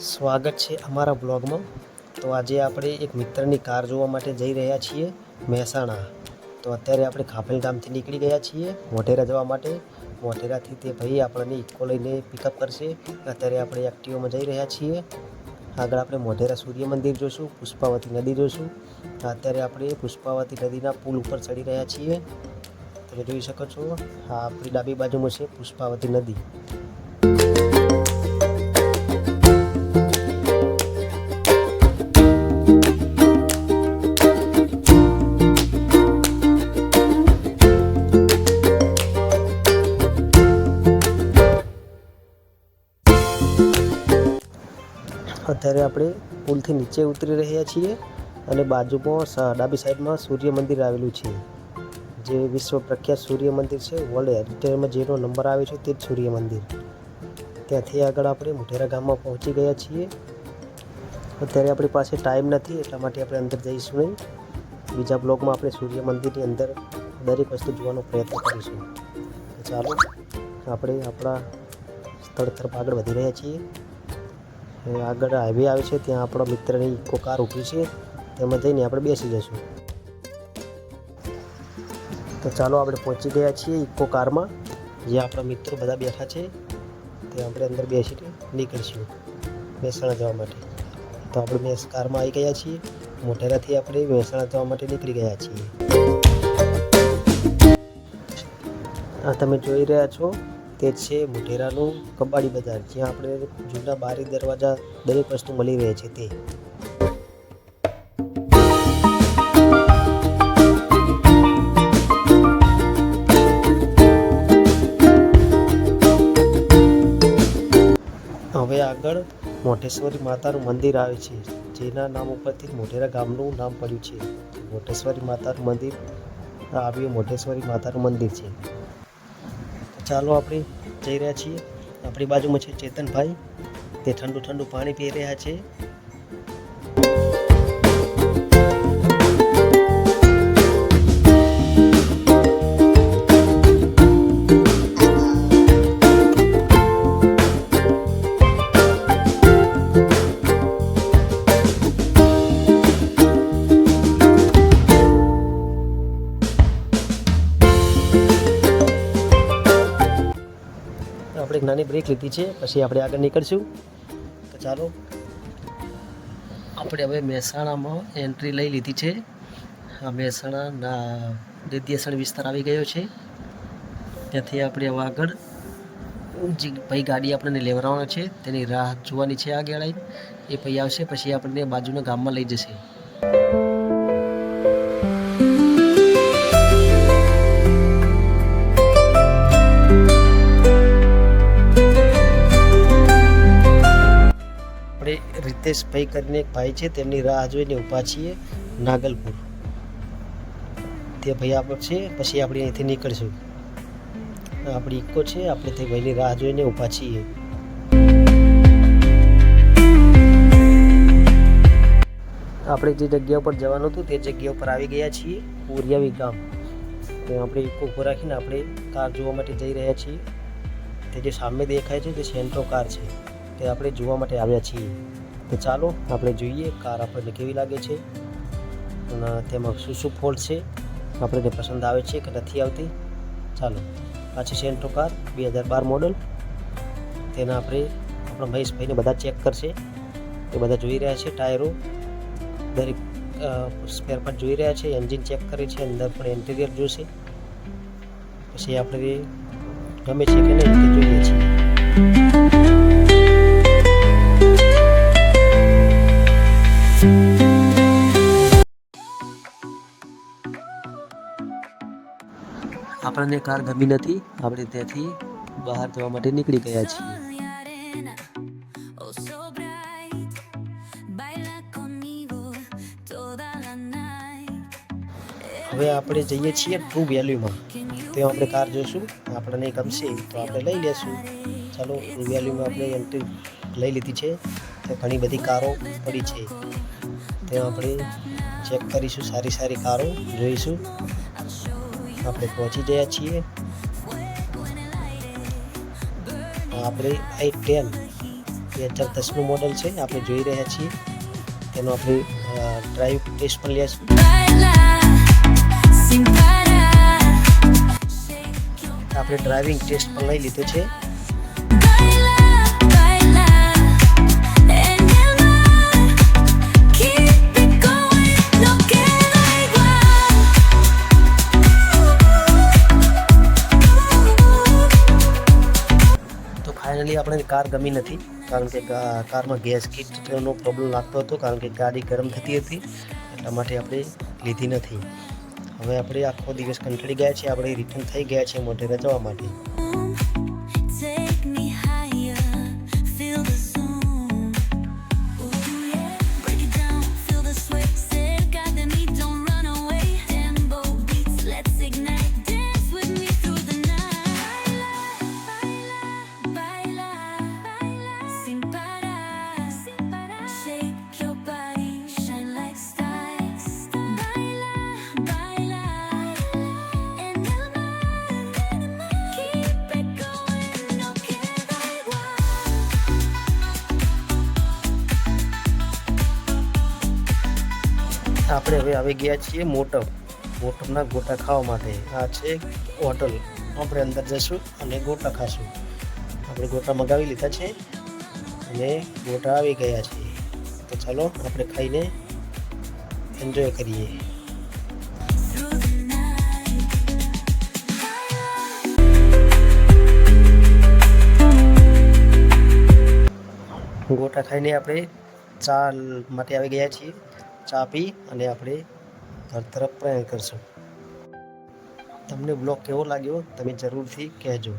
સ્વાગત છે અમારા બ્લોગમાં. તો આજે આપણે એક મિત્રની કાર જોવા માટે જઈ રહ્યા છીએ, મહેસાણા. તો અત્યારે આપણે ખાપેલ ગામથી નીકળી ગયા છીએ, મોઢેરા જવા માટે. મોઢેરાથી તે ભાઈ આપણને ઇકો લઈને પિકઅપ કરશે. અત્યારે આપણે એક્ટિવામાં જઈ રહ્યા છીએ. આગળ આપણે મોઢેરા સૂર્ય મંદિર જોઈશું પુષ્પાવતી નદી જોઈશું અત્યારે આપણે પુષ્પાવતી નદીના પુલ ઉપર ચડી રહ્યા છીએ. તમે જોઈ શકો છો, આ આપણી ડાબી બાજુમાં છે પુષ્પાવતી નદી. અત્યારે આપણે પુલથી નીચે ઉતરી રહ્યા છીએ અને બાજુમાં ડાબી સાઈડમાં સૂર્ય મંદિર આવેલું છે. જે વિશ્વ પ્રખ્યાત સૂર્ય મંદિર છે વર્લ્ડ હેરિટેજમાં જેનો નંબર આવે છે તે જ સૂર્ય મંદિર. ત્યાંથી આગળ આપણે મોઢેરા ગામમાં પહોંચી ગયા છીએ. અત્યારે આપણી પાસે ટાઈમ નથી, એટલા માટે આપણે અંદર જઈશું નહીં. બીજા બ્લોગમાં આપણે સૂર્ય મંદિરની અંદર દરેક વસ્તુ જોવાનો પ્રયત્ન કરીશું. ચાલો, આપણે આપણા સ્થળ તરફ આગળ વધી રહ્યા છીએ. આગળ હાઈવે આવે છે, ત્યાં આપણા મિત્રની ઇકો કાર ઊભી છે. તેમાં જઈને આપણે બેસી જઈશું. તો ચાલો આપણે પહોંચી ગયા છીએ ઇકો કારમાં જે આપણા મિત્રો બધા બેઠા છે. તે આપણે અંદર બેસીને નીકળીશું, મહેસાણા જવા માટે. તો આપણે મેસ કારમાં આવી ગયા છીએ. મોટેરાથી આપણે મહેસાણા જવા માટે નીકળી ગયા છીએ. આ તમે જોઈ રહ્યા છો તે છે મોઢેરાનું કબાડી બજાર, જ્યાં આપણે જૂના બારી દરવાજા દરેક વસ્તુ મળી રહે છે તે. હવે આગળ મોઢેશ્વરી માતાનું મંદિર આવે છે, જેના નામ ઉપરથી મોઢેરા ગામનું નામ પડ્યું છે. મોઢેશ્વરી માતાનું મંદિર આવ્યું મોઢેશ્વરી માતાનું મંદિર છે. ચાલો આપણે જઈ રહ્યા છીએ. આપણી બાજુમાં છે ચેતનભાઈ. તે ઠંડુ ઠંડુ પાણી પી રહ્યા છે. આપણે એક નાની બ્રેક લીધી છે, પછી આપણે આગળ નીકળશું. તો ચાલો, આપણે હવે મહેસાણામાં એન્ટ્રી લઈ લીધી છે. આ મહેસાણાના દેદ્યાસણ વિસ્તાર આવી ગયો છે. ત્યાંથી આપણે હવે આગળ જે ભાઈ ગાડી આપણને લેવડાવવાનો છે. તેની રાહ જોવાની છે આગળ એ ભાઈ આવશે, પછી આપણને બાજુના ગામમાં લઈ જશે. રિતેશભાઈ કરીને એક ભાઈ છે, તેમની રાહ જોઈને ઊભા છીએ નાગલપુર. તે ભાઈ આપણે છે, પછી આપણે અહીંથી નીકળશું. આપણી ઇકો છે, આપણે તે ભાઈની રાહ જોઈને ઊભા છીએ. આપણે જે જગ્યા ઉપર જવાનું હતું, તે જગ્યા ઉપર આવી ગયા છીએ ઉરિયાવી ગામ. તો આપણે ઈકો ઉપર રાખીને આપણે કાર જોવા માટે જઈ રહ્યા છીએ. તે જે સામે દેખાય છે, તે સેન્ટ્રો કાર છે. તે આપણે જોવા માટે આવ્યા છીએ. તો ચાલો આપણે જોઈએ કાર આપણને કેવી લાગે છે. અને તેમાં શું શું ફોલ્ટ છે આપણને પસંદ આવે છે કે નથી આવતી. ચાલો, આ છે સેન્ટ્રો કાર, બે હજાર બાર મોડલ. તેના આપણે, આપણા મહેશભાઈને બધા ચેક કરશે. એ બધા જોઈ રહ્યા છે ટાયરો. દરેક સ્પેર પાર્ટ જોઈ રહ્યા છે, એન્જિન ચેક કરે છે, અંદર પણ ઇન્ટિરિયર જોશે. પછી આપણે ગમે છે કે નહીં તે જોઈએ છીએ. આપણને કાર ગમી નથી, આપણે ત્યાંથી બહાર જવા માટે નીકળી ગયા છીએ. હવે આપણે જઈએ છીએ ટ્રુ વેલ્યુમાં ત્યાં આપણે કાર જોઈશું આપણને ગમશે તો આપણે લઈ લેશું. ચાલો ટ્રુ વેલ્યુમાં આપણે એન્ટ્રી લઈ લીધી છે. ત્યાં ઘણી બધી કારો પડી છે. ત્યાં આપણે ચેક કરીશું, સારી સારી કારો જોઈશું. આપણે પહોંચી ગયા છીએ. આ આપણે આઈ ટેન બે હજાર દસનું મોડલ છે, આપણે જોઈ રહ્યા છીએ. તેનો આપણે ડ્રાઈવ ટેસ્ટ પણ your આપણે ડ્રાઇવિંગ ટેસ્ટ પણ લઈ લીધો છે. કાર ગમી નથી, કારણ કે કારમાં ગેસ કીટનો પ્રોબ્લેમ લાગતો હતો, કારણ કે ગાડી ગરમ થતી હતી, એટલા માટે આપણે લીધી નથી. હવે આપણે આખો દિવસ કંટાળી ગયા છે આપણે રિટર્ન થઈ ગયા છે મોઢેરા જવા માટે. આપણે હવે આવી ગયા છીએ મોટમ. મોટમના ગોટા ખાવા માટે. આ છે હોટલ. આપણે અંદર જઈશું અને ગોટા ખાશું. આપણે ગોટા મગાવી લીધા છે અને ગોટા આવી ગયા છે. તો ચાલો આપણે ખાઈને એન્જોય કરીએ. ગોટા ખાઈને આપણે ચા માટે આવી ગયા છીએ. ચા પી અને આપણે ઘર તરફ પ્રયાણ કરશું. તમને બ્લોગ કેવો લાગ્યો તમે જરૂરથી કહેજો.